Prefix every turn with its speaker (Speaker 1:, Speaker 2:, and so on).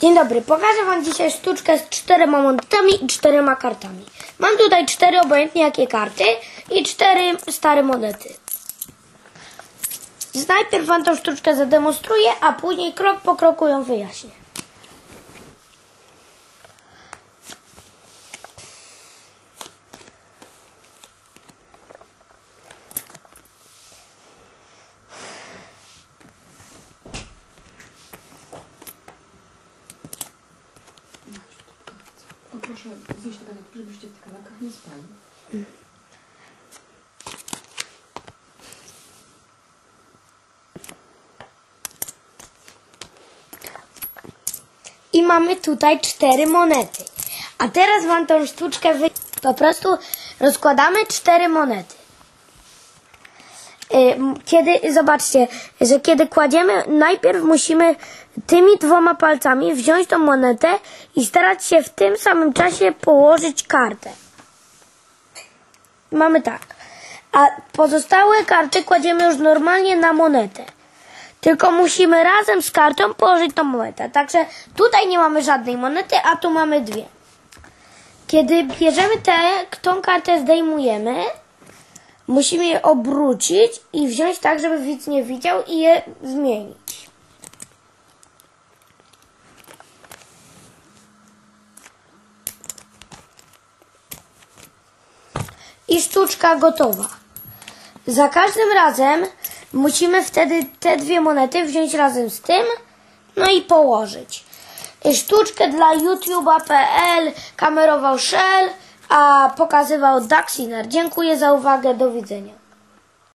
Speaker 1: Dzień dobry, pokażę Wam dzisiaj sztuczkę z czterema monetami i czterema kartami. Mam tutaj cztery obojętnie jakie karty i cztery stare monety. Najpierw Wam tą sztuczkę zademonstruję, a później krok po kroku ją wyjaśnię.
Speaker 2: O, proszę zjeść tak, żebyście w tych kawałkach nie spali.
Speaker 1: I mamy tutaj cztery monety. A teraz wam tą sztuczkę wy... Po prostu rozkładamy cztery monety. Y, Kiedy, zobaczcie, że kiedy kładziemy, najpierw musimy tymi dwoma palcami wziąć tą monetę i starać się w tym samym czasie położyć kartę. Mamy tak. A pozostałe karty kładziemy już normalnie na monetę. Tylko musimy razem z kartą położyć tą monetę. Także tutaj nie mamy żadnej monety, a tu mamy dwie. Kiedy bierzemy tę, tą kartę zdejmujemy, musimy je obrócić i wziąć tak, żeby widz nie widział i je zmienić. I sztuczka gotowa. Za każdym razem musimy wtedy te dwie monety wziąć razem z tym, no i położyć. Sztuczkę dla YouTube'a.pl kamerował Shell, a pokazywał Daxiner. Dziękuję za uwagę, do widzenia.